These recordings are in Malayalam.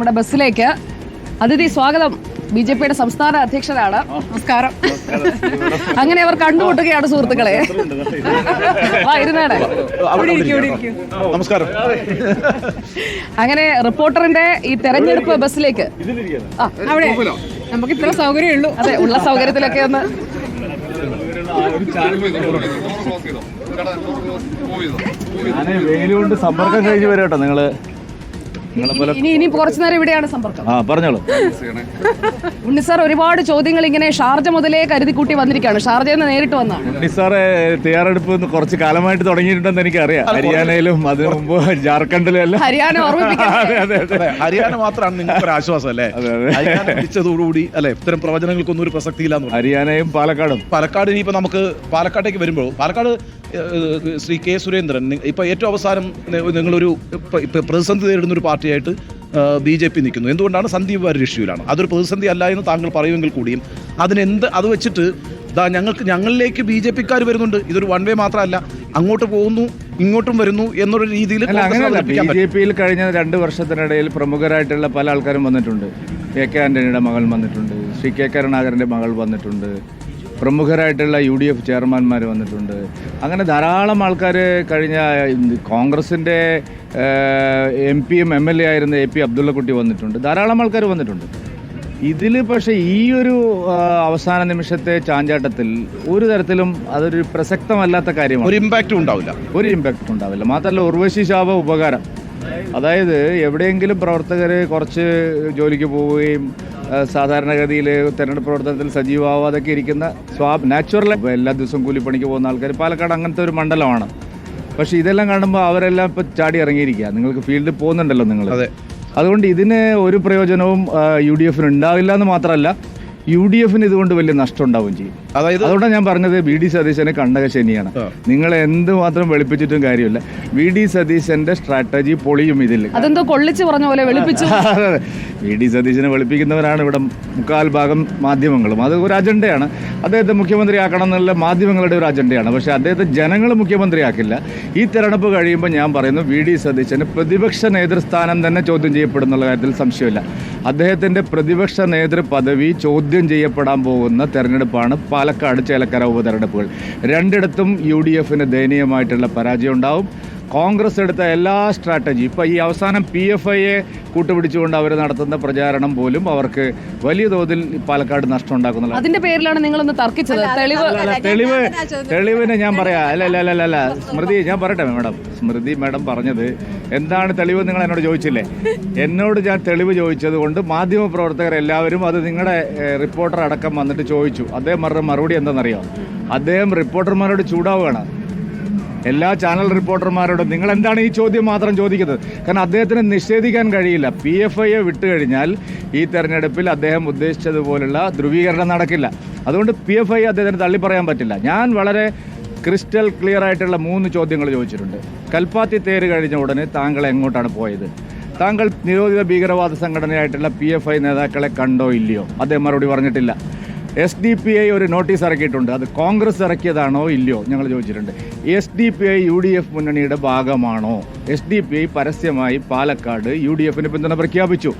നമ്മുടെ ബസ്സിലേക്ക് അതിഥി സ്വാഗതം. ബി ജെ പിയുടെ സംസ്ഥാന അധ്യക്ഷനാണ് നമസ്കാരം. അങ്ങനെ അവർ കണ്ടുമുട്ടുകയാണ് സുഹൃത്തുക്കളെ. നമസ്കാരം. അങ്ങനെ റിപ്പോർട്ടറിന്റെ ഈ തെരഞ്ഞെടുപ്പ് ബസ്സിലേക്ക്. അവിടെ. നമുക്ക് ഇത്ര സൗകര്യമേ ഉള്ളൂ അതെ ഉള്ള സൗകര്യത്തിലൊക്കെ ഒന്ന്. ഞാൻ വെയിലുകൊണ്ട് സമ്പർക്കം കഴിഞ്ഞ് വരാം കേട്ടോ നിങ്ങൾ. ഇനി ഇനി കുറച്ചു നേരം ഇവിടെയാണ് സമ്പർക്കം. ആ പറഞ്ഞോളൂ. ഉണ്ണി സാർ ഒരുപാട് ചോദ്യങ്ങൾ ഇങ്ങനെ ഷാർജ മുതലേ കരുതി കൂട്ടി വന്നിരിക്കുകയാണ്. ഷാർജ എന്ന് നേരിട്ട് വന്നാണ് ഉണ്ണി സാറെ തയ്യാറെടുപ്പ് കുറച്ച് കാലമായിട്ട് തുടങ്ങിയിട്ടുണ്ടെന്ന് എനിക്കറിയാം. ഹരിയാനയിലും അതിനു മുമ്പ് ജാർഖണ്ഡിലും എല്ലാം. ഹരിയാന ഹരിയാന മാത്രമാണ് നിങ്ങൾക്ക് ഒരു ആശ്വാസം അല്ലേ? അതെ, അതെ. ഹരിയാന പിടിച്ചതോടുകൂടി അല്ലെ? ഇത്തരം പ്രവചനങ്ങൾക്കൊന്നും ഒരു പ്രസക്തി ഇല്ല ഹരിയാനയും പാലക്കാടും. പാലക്കാട് ഇനിയിപ്പോ നമുക്ക് പാലക്കാട്ടേക്ക് വരുമ്പോൾ പാലക്കാട് ശ്രീ കെ സുരേന്ദ്രൻ ഇപ്പൊ ഏറ്റവും അവസാനം നിങ്ങളൊരു പ്രതിസന്ധി നേരിടുന്ന ഒരു പാർട്ടിയായിട്ട് ബി ജെ പി നിൽക്കുന്നു. എന്തുകൊണ്ടാണ് സന്ദീപ് വാര്യർ ഇഷ്യൂലാണ് അതൊരു പ്രതിസന്ധി അല്ല എന്ന് താങ്കൾ പറയുമെങ്കിൽ കൂടിയും അതിനെന്ത് അത് വെച്ചിട്ട് ദാ ഞങ്ങൾക്ക് ഞങ്ങളിലേക്ക് ബി ജെ പിക്കാർ വരുന്നുണ്ട്. ഇതൊരു വൺ വേ മാത്രമല്ല. അങ്ങോട്ട് പോകുന്നു ഇങ്ങോട്ടും വരുന്നു എന്നൊരു രീതിയിൽ ബി ജെ പിയിൽ കഴിഞ്ഞ രണ്ട് വർഷത്തിനിടയിൽ പ്രമുഖരായിട്ടുള്ള പല ആൾക്കാരും വന്നിട്ടുണ്ട്. എ കെ ആന്റണിയുടെ മകൾ വന്നിട്ടുണ്ട്. ശ്രീ കെ കരുണാകരന്റെ മകൾ വന്നിട്ടുണ്ട്. പ്രമുഖരായിട്ടുള്ള യു ഡി എഫ് ചെയർമാൻമാർ വന്നിട്ടുണ്ട്. അങ്ങനെ ധാരാളം ആൾക്കാർ കഴിഞ്ഞ കോൺഗ്രസിന്റെ എം പിയും എം എൽ എ ആയിരുന്ന എ പി അബ്ദുള്ളക്കുട്ടി വന്നിട്ടുണ്ട്. ധാരാളം ആൾക്കാർ വന്നിട്ടുണ്ട്. ഇതിൽ പക്ഷേ ഈ ഒരു അവസാന നിമിഷത്തെ ചാഞ്ചാട്ടത്തിൽ ഒരു തരത്തിലും അതൊരു പ്രസക്തമല്ലാത്ത കാര്യമാണ്. ഒരു ഇമ്പാക്റ്റും ഉണ്ടാവില്ല. ഒരു ഇമ്പാക്റ്റ് ഉണ്ടാവില്ല. മാത്രമല്ല ഉർവശി ശാപ ഉപകാരം. അതായത് എവിടെയെങ്കിലും പ്രവർത്തകർ കുറച്ച് ജോലിക്ക് പോവുകയും സാധാരണഗതിയിൽ തെരഞ്ഞെടുപ്പ് പ്രവർത്തനത്തിൽ സജീവമാവാതൊക്കെ ഇരിക്കുന്ന സ്വാ നാച്ചുറൽ എല്ലാ ദിവസവും കൂലിപ്പണിക്ക് പോകുന്ന ആൾക്കാർ പാലക്കാട് അങ്ങനത്തെ ഒരു മണ്ഡലമാണ്. പക്ഷെ ഇതെല്ലാം കാണുമ്പോൾ അവരെല്ലാം ഇപ്പം ചാടി ഇറങ്ങിയിരിക്കുക. നിങ്ങൾക്ക് ഫീൽഡിൽ പോകുന്നുണ്ടല്ലോ നിങ്ങൾ. അതെ. അതുകൊണ്ട് ഇതിന് ഒരു പ്രയോജനവും യു ഡി എഫിന് ഉണ്ടാവില്ല എന്ന് മാത്രമല്ല യു ഡി എഫിന് ഇതുകൊണ്ട് വലിയ നഷ്ടം ഉണ്ടാവുകയും ചെയ്യും. അതായത്? അതുകൊണ്ടാണ് ഞാൻ പറഞ്ഞത് വി ഡി സതീശന് കണ്ടകശനിയാണ് ശനിയാണ്. നിങ്ങൾ എന്തുമാത്രം വെളുപ്പിച്ചിട്ടും കാര്യമില്ല. വി ഡി സതീശന്റെ സ്ട്രാറ്റജി പൊളിയും ഇതിൽ. അതെന്തോ കൊള്ളിച്ച് പറഞ്ഞ പോലെ വെളുപ്പിച്ചു. വി ഡി സതീശനെ വെളുപ്പിക്കുന്നവരാണ് ഇവിടെ മുക്കാൽ ഭാഗം മാധ്യമങ്ങളും. അത് ഒരു അജണ്ടയാണ്. അദ്ദേഹത്തെ മുഖ്യമന്ത്രിയാക്കണം എന്നുള്ള മാധ്യമങ്ങളുടെ ഒരു അജണ്ടയാണ്. പക്ഷേ അദ്ദേഹത്തെ ജനങ്ങൾ മുഖ്യമന്ത്രിയാക്കില്ല. ഈ തെരഞ്ഞെടുപ്പ് കഴിയുമ്പോൾ ഞാൻ പറയുന്നു വി ഡി സതീശന് പ്രതിപക്ഷ നേതൃസ്ഥാനം തന്നെ ചോദ്യം ചെയ്യപ്പെടുന്നുള്ള കാര്യത്തിൽ സംശയമില്ല. അദ്ദേഹത്തിന്റെ പ്രതിപക്ഷ നേതൃ പദവി ചോദ്യം ചെയ്യപ്പെടാൻ പോകുന്ന തെരഞ്ഞെടുപ്പാണ് പാലക്കാട് ചേലക്കര ഉപതെരഞ്ഞെടുപ്പുകൾ. രണ്ടിടത്തും യു ഡി എഫിന് ദയനീയമായിട്ടുള്ള പരാജയം ഉണ്ടാവും. കോൺഗ്രസ് എടുത്ത എല്ലാ സ്ട്രാറ്റജി ഇപ്പോൾ ഈ അവസാനം പി എഫ് ഐയെ കൂട്ടുപിടിച്ചുകൊണ്ട് അവർ നടത്തുന്ന പ്രചാരണം പോലും അവർക്ക് വലിയ തോതിൽ പാലക്കാട് നഷ്ടം ഉണ്ടാക്കുന്നില്ല അതിന്റെ പേരിലാണ് നിങ്ങളൊന്ന് തർക്കിച്ചത്. തെളിവ് തെളിവ് തെളിവിന് ഞാൻ പറയാം. അല്ല അല്ല അല്ല അല്ല സ്മൃതി ഞാൻ പറയട്ടെ മാഡം. സ്മൃതി മാഡം പറഞ്ഞത് എന്താണ് തെളിവ് നിങ്ങൾ എന്നോട് ചോദിച്ചില്ലേ? എന്നോട് ഞാൻ തെളിവ് ചോദിച്ചത് കൊണ്ട് മാധ്യമ പ്രവർത്തകർ എല്ലാവരും അത് നിങ്ങളുടെ റിപ്പോർട്ടർ അടക്കം വന്നിട്ട് ചോദിച്ചു. അദ്ദേഹം മറുപടി എന്താണെന്നറിയോ? അദ്ദേഹം റിപ്പോർട്ടർമാരോട് ചൂടാവുകയാണ്. എല്ലാ ചാനൽ റിപ്പോർട്ടർമാരോടും നിങ്ങൾ എന്താണ് ഈ ചോദ്യം മാത്രം ചോദിക്കുന്നത്? കാരണം അദ്ദേഹത്തിന് നിഷേധിക്കാൻ കഴിയില്ല. പി എഫ് ഐയെ വിട്ടുകഴിഞ്ഞാൽ ഈ തെരഞ്ഞെടുപ്പിൽ അദ്ദേഹം ഉദ്ദേശിച്ചതുപോലുള്ള ധ്രുവീകരണം നടക്കില്ല. അതുകൊണ്ട് പി എഫ് ഐ അദ്ദേഹത്തിന് തള്ളി പറയാൻ പറ്റില്ല. ഞാൻ വളരെ ക്രിസ്റ്റൽ ക്ലിയർ ആയിട്ടുള്ള മൂന്ന് ചോദ്യങ്ങൾ ചോദിച്ചിട്ടുണ്ട്. കൽപ്പാത്തി തേര് കഴിഞ്ഞ ഉടനെ താങ്കൾ എങ്ങോട്ടാണ് പോയത്? താങ്കൾ നിരോധിത ഭീകരവാദ സംഘടനയായിട്ടുള്ള പി എഫ് ഐ നേതാക്കളെ കണ്ടോ ഇല്ലയോ? അദ്ദേഹം മറുപടി പറഞ്ഞിട്ടില്ല. എസ് ഡി പി ഐ ഒരു നോട്ടീസ് ഇറക്കിയിട്ടുണ്ട്. അത് കോൺഗ്രസ് ഇറക്കിയതാണോ ഇല്ലയോ? ഞങ്ങൾ ചോദിച്ചിട്ടുണ്ട്. S D P I U D F മുന്നണിയുടെ ഭാഗമാണോ? എസ് ഡി പി ഐ പരസ്യമായി പാലക്കാട് യു ഡി എഫിന് പിന്തുണ പ്രഖ്യാപിച്ചു.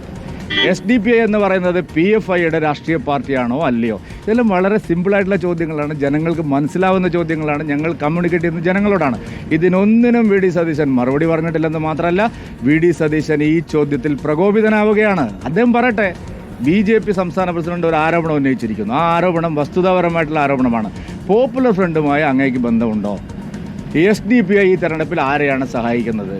എസ് ഡി പി ഐ എന്ന് പറയുന്നത് പി എഫ് ഐയുടെ രാഷ്ട്രീയ പാർട്ടിയാണോ അല്ലയോ? ഇതെല്ലാം വളരെ സിമ്പിളായിട്ടുള്ള ചോദ്യങ്ങളാണ്. ജനങ്ങൾക്ക് മനസ്സിലാവുന്ന ചോദ്യങ്ങളാണ്. ഞങ്ങൾ കമ്മ്യൂണിക്കേറ്റ് ചെയ്യുന്ന ജനങ്ങളോടാണ്. ഇതിനൊന്നിനും വി ഡി സതീശൻ മറുപടി പറഞ്ഞിട്ടില്ലെന്ന് മാത്രമല്ല വി ഡി സതീശൻ ഈ ചോദ്യത്തിൽ പ്രകോപിതനാവുകയാണ്. അദ്ദേഹം പറയട്ടെ. ബി ജെ പി സംസ്ഥാന പ്രസിഡന്റ് ഒരു ആരോപണം ഉന്നയിച്ചിരിക്കുന്നു. ആ ആരോപണം വസ്തുതാപരമായിട്ടുള്ള ആരോപണമാണ്. പോപ്പുലർ ഫ്രണ്ടുമായി അങ്ങേക്ക് ബന്ധമുണ്ടോ? എസ് ഡി പി ഐ ഈ തെരഞ്ഞെടുപ്പിൽ ആരെയാണ് സഹായിക്കുന്നത്?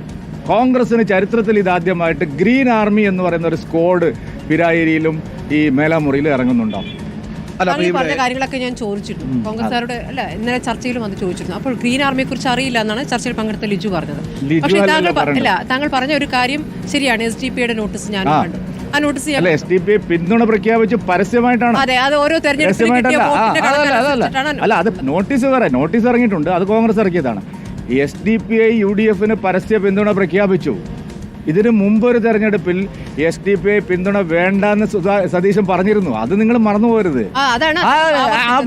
കോൺഗ്രസിന് ചരിത്രത്തിൽ ഇതാദ്യമായിട്ട് ഗ്രീൻ ആർമി എന്ന് പറയുന്ന ഒരു സ്ക്വാഡ് പിരായിരിയിലും ഈ മേലാമുറിയിലും ഇറങ്ങുന്നുണ്ടോ? പറഞ്ഞ കാര്യങ്ങളൊക്കെ ഞാൻ ചോദിച്ചിട്ടു. കോൺഗ്രസ്സുകാരോട് അല്ല ഇന്നലെ ചർച്ചയിലും വന്ന് ചോദിച്ചിരുന്നു. അപ്പോൾ ഗ്രീൻ ആർമിയെ കുറിച്ച് അറിയില്ല എന്നാണ് ചർച്ചയിൽ പങ്കെടുത്ത ലിജു പറഞ്ഞത്. പക്ഷേ താങ്കൾ അല്ല താങ്കൾ പറഞ്ഞ ഒരു കാര്യം ശരിയാണ്. എസ് ഡി പിയുടെ നോട്ടീസ് ഞാൻ കണ്ടു. ആ നോട്ടീസ് ഞാൻ അല്ല എസ് ഡി പി പിന്തുണ പ്രഖ്യാപിച്ച് പരസ്യമായിട്ടാണ്. അതെ അത് ഓരോ കണക്കനുസരിച്ചിട്ടാണ് അല്ല അത് നോട്ടീസ് വേറെ നോട്ടീസ് ഇറങ്ങിയിട്ടുണ്ട്. അത് Congress ഇറക്കിയതാണ്. S D P I U D എഫിന് പരസ്യ പിന്തുണ പ്രഖ്യാപിച്ചു. ഇതിന് മുമ്പൊരു തെരഞ്ഞെടുപ്പിൽ എസ് ഡി പി ഐ പിന്തുണ വേണ്ടെന്ന് സതീശൻ പറഞ്ഞിരുന്നു. അത് നിങ്ങൾ മറന്നുപോരുത് അതാണ്. ആ,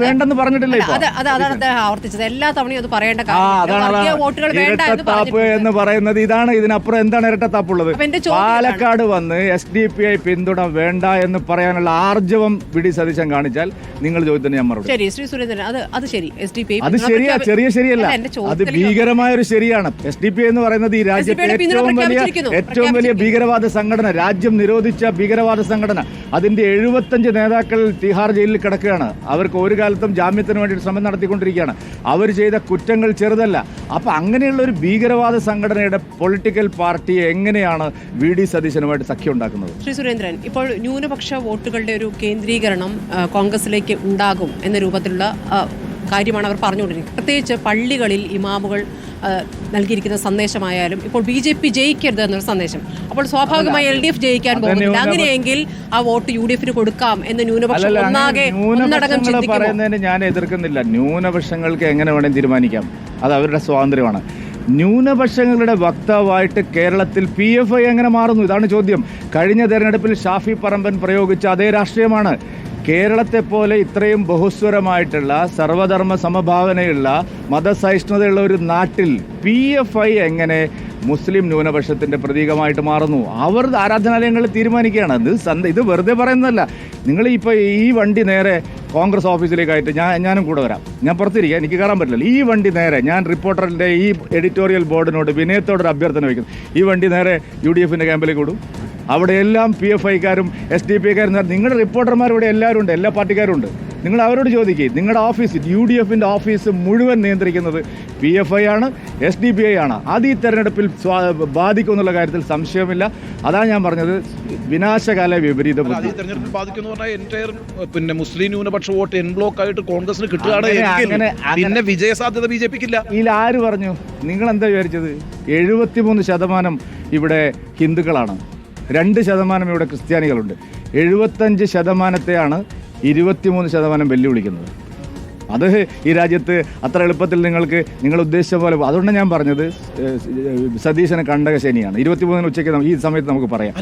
വേണ്ടെന്ന് പറഞ്ഞിട്ടില്ല അതാണ് ആവർത്തിച്ചത്. എല്ലാ തവണയും അത് പറയേണ്ട എന്ന് ഇരട്ടത്താപ്പ് എന്ന് പറയുന്നത് ഇതാണ്. ഇതിനപ്പുറം എന്താണ് ഇരട്ടത്താപ്പുള്ളത്? പാലക്കാട് വന്ന് എസ് ഡി പി ഐ പിന്തുണ വേണ്ട എന്ന് പറയാനുള്ള ആർജവം പിടി സതീശൻ കാണിച്ചാൽ നിങ്ങൾ ചോദ്യത്തിന് ഞാൻ മറുപടി ശരി ശ്രീ സുരേന്ദ്രൻ അത് അത് ശരി. എസ് ഡി പി അത് ശരിയാ ചെറിയ ശരിയല്ല. അത് ഭീകരമായ ഒരു ശരിയാണ് എസ് ഡി പി എന്ന് പറയുന്നത് ഈ രാജ്യത്തെ ഏറ്റവും വലിയ. ഏറ്റവും വലിയ ഭീകരവാദ സംഘടന രാജ്യം നിരോധിച്ച ഭീകരവാദ സംഘടന അതിന്റെ എഴുപത്തഞ്ച് നേതാക്കൾ തിഹാർ ജയിലിൽ കിടക്കുകയാണ്. അവർക്ക് ഒരു കാലത്തും ജാമ്യത്തിന് വേണ്ടി ശ്രമം നടത്തിക്കൊണ്ടിരിക്കുകയാണ്. അവർ ചെയ്ത കുറ്റങ്ങൾ ചെറുതല്ല. അപ്പൊ അങ്ങനെയുള്ള ഒരു ഭീകരവാദ സംഘടനയുടെ പൊളിറ്റിക്കൽ പാർട്ടി എങ്ങനെയാണ് വി ഡി സതീശനുമായിട്ട് സഖ്യം ഉണ്ടാക്കുന്നത്? ശ്രീ സുരേന്ദ്രൻ ഇപ്പോൾ ന്യൂനപക്ഷ വോട്ടുകളുടെ ഒരു കേന്ദ്രീകരണം കോൺഗ്രസിലേക്ക് ഉണ്ടാകും എന്ന രൂപത്തിലുള്ള കാര്യമാണ് അവർ പറഞ്ഞുകൊണ്ടിരിക്കുന്നത്. പ്രത്യേകിച്ച് പള്ളികളിൽ ഇമാമുകൾ നൽകിയിരിക്കുന്ന സന്ദേശമായാലും ഇപ്പോൾ ബി ജെ പി ജയിക്കരുത് എന്നൊരു സന്ദേശം. അപ്പോൾ സ്വാഭാവികമായി എൽ ഡി എഫ് ജയിക്കാൻ പോകുന്നില്ല. അങ്ങനെയെങ്കിൽ ആ വോട്ട് യു ഡി എഫിന് കൊടുക്കാം എന്ന് ന്യൂനപക്ഷം ഒന്നാകെ പറയുന്നതിന് ഞാൻ എതിർക്കുന്നില്ല. ന്യൂനപക്ഷങ്ങൾക്ക് എങ്ങനെ വേണമെങ്കിൽ തീരുമാനിക്കാം. അത് അവരുടെ സ്വാതന്ത്ര്യമാണ്. ന്യൂനപക്ഷങ്ങളുടെ വക്താവായിട്ട് കേരളത്തിൽ പി എഫ് ഐ എങ്ങനെ മാറുന്നു? ഇതാണ് ചോദ്യം. കഴിഞ്ഞ തെരഞ്ഞെടുപ്പിൽ ഷാഫി പറമ്പൻ പ്രയോഗിച്ച അതേ രാഷ്ട്രീയമാണ്. കേരളത്തെ പോലെ ഇത്രയും ബഹുസ്വരമായിട്ടുള്ള സർവധർമ്മ സമഭാവനയുള്ള മതസഹിഷ്ണുതയുള്ള ഒരു നാട്ടിൽ പി എഫ് ഐ എങ്ങനെ മുസ്ലിം ന്യൂനപക്ഷത്തിന്റെ പ്രതീകമായിട്ട് മാറുന്നു? അവർ ആരാധനാലയങ്ങളിൽ തീരുമാനിക്കുകയാണ്. ഇത് സന്ത ഇത് വെറുതെ പറയുന്നതല്ല. നിങ്ങൾ ഇപ്പോൾ ഈ വണ്ടി നേരെ കോൺഗ്രസ് ഓഫീസിലേക്കായിട്ട് ഞാൻ ഞാനും കൂടെ വരാം. ഞാൻ പുറത്തിരിക്കുക എനിക്ക് കയറാൻ പറ്റില്ല ഈ വണ്ടി നേരെ ഞാൻ റിപ്പോർട്ടറിന്റെ ഈ എഡിറ്റോറിയൽ ബോർഡിനോട് വിനയത്തോടൊരു അഭ്യർത്ഥന വയ്ക്കുന്നു. ഈ വണ്ടി നേരെ യു ഡി എഫിന്റെ ക്യാമ്പിലേക്ക് വിടും. അവിടെ എല്ലാം പി എഫ് ഐക്കാരും എസ് ഡി പി ഐക്കാരും നിങ്ങളുടെ റിപ്പോർട്ടർമാർ ഇവിടെ എല്ലാവരും ഉണ്ട് എല്ലാ പാർട്ടിക്കാരും ഉണ്ട്. നിങ്ങൾ അവരോട് ചോദിക്കുക നിങ്ങളുടെ ഓഫീസ് യു ഡി എഫിന്റെ ഓഫീസ് മുഴുവൻ നിയന്ത്രിക്കുന്നത് പി എഫ് ഐ ആണ് എസ് ഡി പി ഐ ആണ്. അത് ഈ തെരഞ്ഞെടുപ്പിൽ സ്വാ- ബാധിക്കും എന്നുള്ള കാര്യത്തിൽ സംശയമില്ല. അതാണ് ഞാൻ പറഞ്ഞത്. വിനാശകാല വിപരീത പിന്നെ മുസ്ലിം ന്യൂനപക്ഷ വോട്ട് എൻ ബ്ലോക്ക് ആയിട്ട് കോൺഗ്രസിന് കിട്ടുകയാണ് പിന്നെ വിജയസാധ്യത ബി ജെ പിക്കില്ല. ഇതിൽ ആര് പറഞ്ഞു? നിങ്ങൾ എന്താ വിചാരിച്ചത്? എഴുപത്തിമൂന്ന് ശതമാനം ഇവിടെ ഹിന്ദുക്കളാണ്. രണ്ട് ശതമാനം ഇവിടെ ക്രിസ്ത്യാനികളുണ്ട്. എഴുപത്തഞ്ച് ശതമാനത്തെയാണ് ഇരുപത്തിമൂന്ന് ശതമാനം വെല്ലുവിളിക്കുന്നത്. അത് ഈ രാജ്യത്ത് അത്ര എളുപ്പത്തിൽ നിങ്ങൾക്ക് നിങ്ങൾ ഉദ്ദേശിച്ച പോലെ അതുകൊണ്ടാണ് ഞാൻ പറഞ്ഞത് സതീശന സതീശന് കണ്ടക ശനിയാണ് ഇരുപത്തിമൂന്നിന് ഉച്ചയ്ക്ക് ഈ സമയത്ത് നമുക്ക് പറയാം.